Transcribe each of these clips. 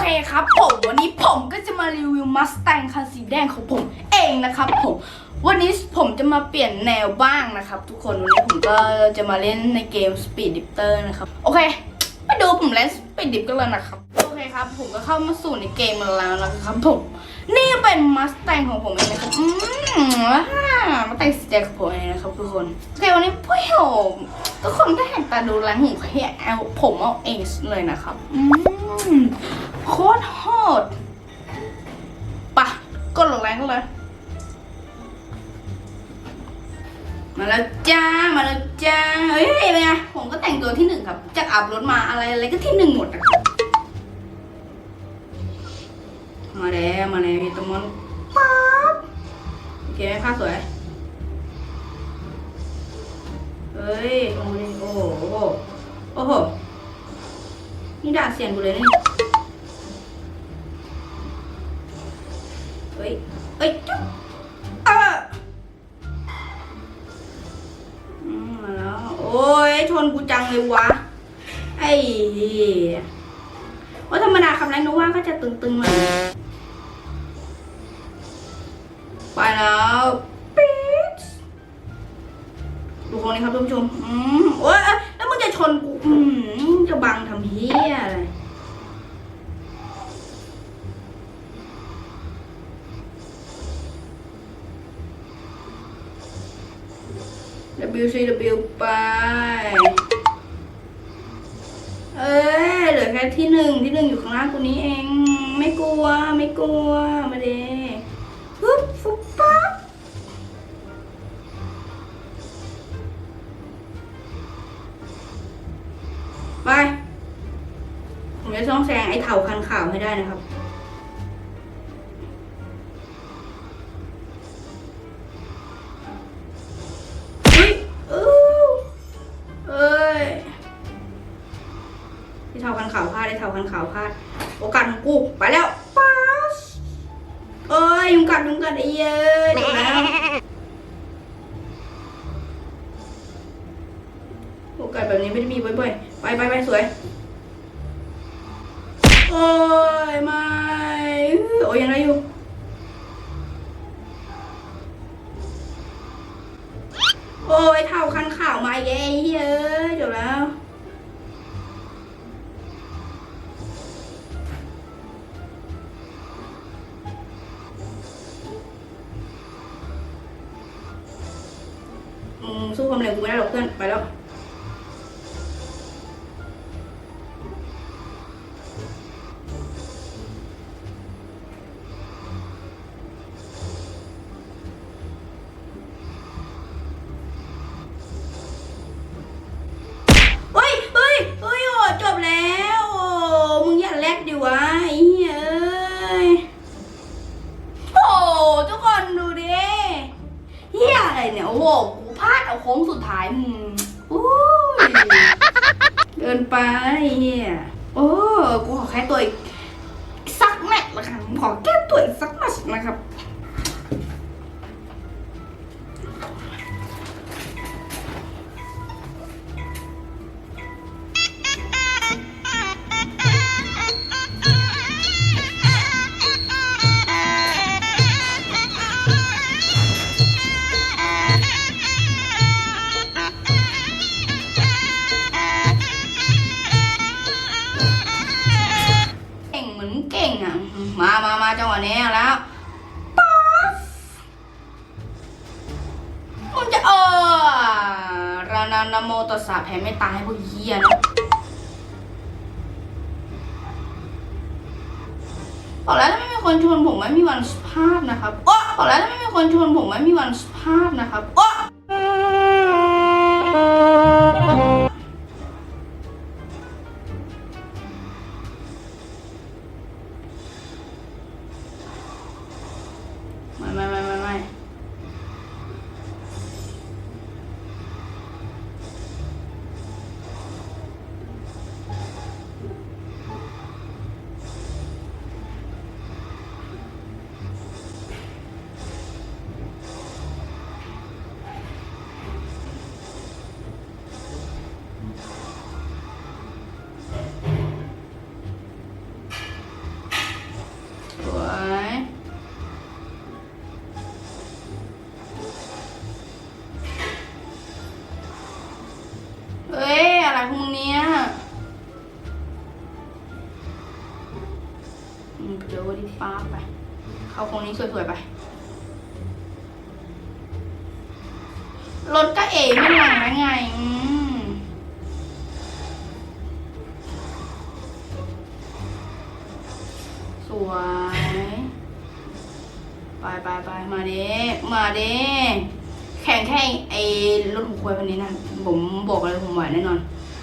เคครับผมวันนี้ผมก็จะมารีวิวมัสแตงคันสีแดงของผมเองนะครับผมวันนี้ผมจะมาเปลี่ยนแนวบ้างนะครับ ทุกคนวันนี้ผมก็จะมาเล่นในเกม Speed Dipter นะครับโอเคมาดูผมเล่น Speed Dip กันเลยนะครับโอเคครับ ผมก็เข้ามาสู่ในเกมแล้วนะครับผมนี่เป็นมัสแตงของผมเองนะครับอืมมัสแตงสีแดงของผมเองนะครับทุกคนโอเควันนี้พ่อผมทุกคนถ้เห็นตาดูแลผมแค่เอาผมเอาเองเลยนะครับอืม โคตรโหดปะกดลงแรงเลย มาแล้วจ้า มาแล้วจ้า เฮ้ยเป็นไงผมก็แต่งตัวที่หนึ่งครับ จากอัพรถมาอะไรอะไรก็ที่หนึ่งหมดอะมาแล้วมาแล้วพี่ตมอนป๊าบโอเคไหมภาสวย เฮ้ยโอ้โหโอ้โห โอ้โห นี่ด่าเสียงกูเลยนี่ เฮ้ยเฮ้ยจุ๊บเอออืมาแล้วโอ้ยชนกูจังเลยวะไอ้เหี้ยว่าธรรมดาคำแรงนึกว่าก็จะตึงๆหน่อยไปแล้วปี๊ดดูคนนี้ครับท่านผู้ชมอืมโอ้ยเอ้ยแล้วมึงจะชนกูอืมจะบังทำเฮียอะไร WCW ไป เอ้ยเหลือแค่ที่หนึ่งที่หนึ่งอยู่ข้างล่างกูนี้เอง ไม่กลัว ไม่กลัว มาเด้ฮึบฟุบปั๊บไป ผมจะต้องแซงไอ้เถาคันขาวให้ได้นะครับ ขาวพลาดโอกาสของกูไปแล้วป๊าสเอ้ยยุงกัดยุงกัดไอ้เย้ยจบแล้วโอกาสแบบนี้ไม่ได้มีบ่อยๆ ไปไปไปสวย โอ้ยไม่โอ้ยยังได้อยู่โอ้ยเท่าคันข่าวมาอีกแล้วไอ้เฮ้ยเดี๋ยวแล้ว สู้ความเร็วกูไม่ได้หรอกเพื่อนไปแล้ว นะคะกันขอแก้ตัวอีกสักหน่อยนะครับ นานาโมตัสสะแผ่ไม่ตายให้พวกเฮียนะบอกแล้วถ้าไม่มีคนชวนผมไม่มีวันพลาดนะครับโอ้บอกแล้วถ้าไม่มีคนชวนผมไม่มีวันพลาดนะครับโอ้ เขาโค้งนี้สวยๆไป รถก็เอ๋ไม่มาไงอืมสวย ไปไปไปมาเด้มาเด้แข่งแค่ไอ้รถหูควยพันนี้นะ ผมบอกเลยผมไหวแน่นอน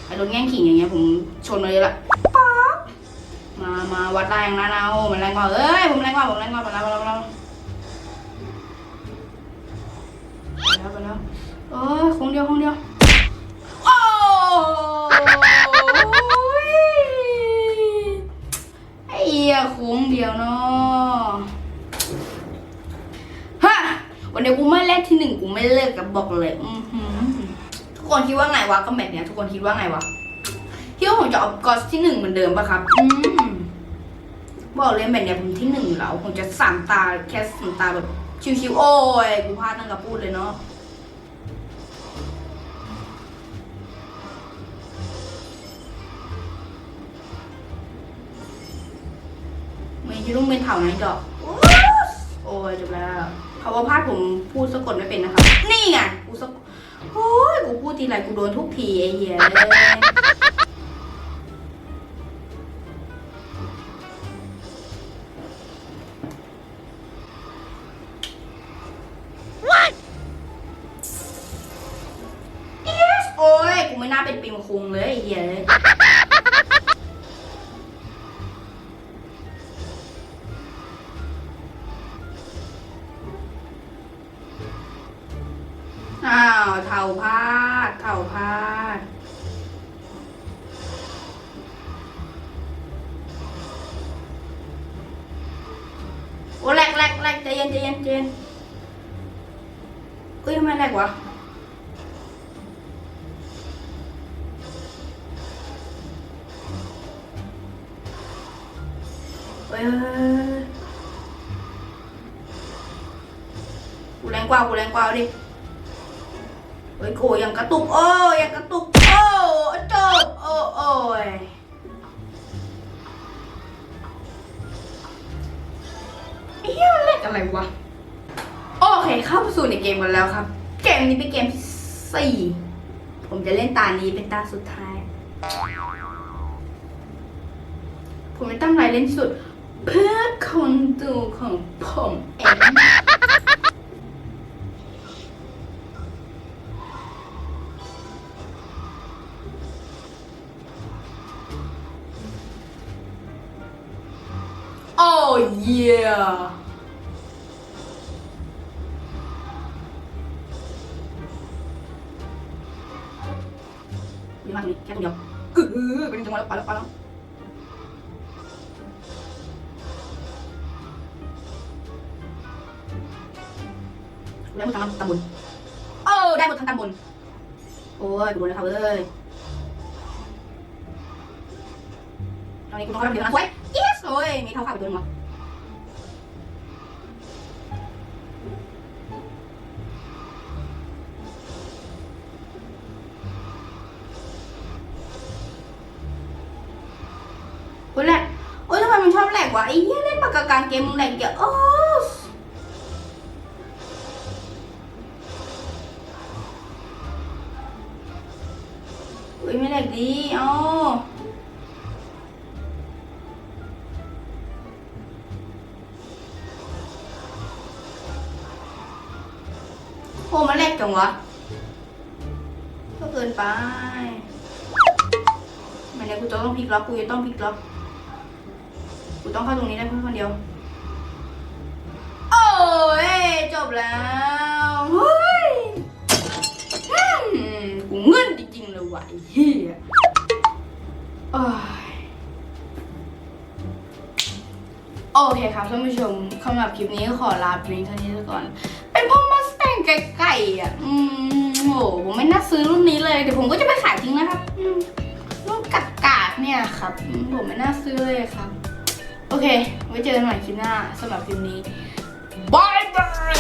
ไอ้รถแง่งขิงอย่างเงี้ยผมชนมาเลยละ มามาวัดแรงนะนะโอ้มันแรงกว่าเอ้ยผมแรงกว่าผมแรงกว่าไปแล้วไปแล้วไปแล้วไปแล้วเอ้ยคงเดียวคงเดียวโอ้ยไอ้เหี้ยโค้งเดียวเนาะฮะวันนี้กูไม่เล่นที่หนึ่งกูไม่เลิกกับบอกเลยอือหือทุกคนคิดว่าไงวะก็แมทเนี้ยทุกคนคิดว่าไงวะคิดว่าผมจะเอากอสที่หนึ่งเหมือนเดิมปะครับ อืม บอกเลยแมทเนี้ยผมที่หนึ่งอยู่แล้วผมจะสามตาแค่สามตาแบบชิวๆโอ้ยกูพลาดตั้งแต่พูดเลยเนาะไม่ใช่งเป็นเถ่าไหนดอก โอ้ยจบแล้วคำว่าพลาดผมพูดสะกดไม่เป็นนะครับ นี่ไงกูสะโอ้ยกูพูดทีไรกูโดนทุกทีไอ้เหี้ยเน่าเป็นปิมคุงเลยไอ้เหี้ยอ้าวเท่าพลาดเท่าพลาดโอ้แหลกแหลกแหลกใจเย็นใจเย็นใจเย็นเอ้ยทำไมแหลกวะ เฮ้ยเฮ้ยเฮ้ยเฮ้ยกูแรงกว่ากูแรงกว่าดิเฮ้ยโขยังกระตุกโอ้ยยังกระตุกโอ้จบโอ้โอ้ยเฮ้ยมันเล่นอะไรวะโอเคเข้าสู่ในเกมกันแล้วครับ เกมนี้เป็นเกมที่สี่ผมจะเล่นตานี้เป็นตาสุดท้าย ผมจะตั้งใจเล่นสุด เพื่อคนดูของผมเองโอ้เย่มีมากนี้แค่ตรงเดียวเออเป็นจังหวะแล้วไปแล้วไปแล้ว แล้วมึงทำตำบุญโอ้ได้หมดทั้งตำบุญโอ้ยกูโดนแล้วครับเอ้ยตอนนี้กูต้องเข้าไปเดี๋ยวนะเว้ย yes โอ้ยมีเท้าข้าไปตัวนึงวะโอ้ยแหลกโอ้ยทำไมมันชอบแหลกวะไอ้เหี้ยเล่นปากกากางเกมมึงแหลกเกี่ยอะโอ้ ยไม่แหลกดีอ๋อโอ้มันแหลกจังวะก็เกินไปมันเนี่ยกูจะต้องพลิกล็อกกูจะต้องพลิกล็อกกูต้องเข้าตรงนี้ได้เพื่อคนเดียว โอ้ยจบแล้วเฮ้ยกูเงินจริงๆเลยว่ะ โอ้ยโอเคครับท่านผู้ชมสำหรับคลิปนี้ก็ขอลาเพียงเท่านี้ก่อน เป็นพ่อมาสแตงไก่ๆอะ อืมโหผมไม่น่าซื้อรุ่นนี้เลย เดี๋ยวผมก็จะไปขายทิ้งนะครับรุ่นกัดกาดเนี่ยครับ ผมไม่น่าซื้อเลยครับ โอเค ไว้เจอกันใหม่คลิปหน้าสำหรับคลิปนี้บายบาย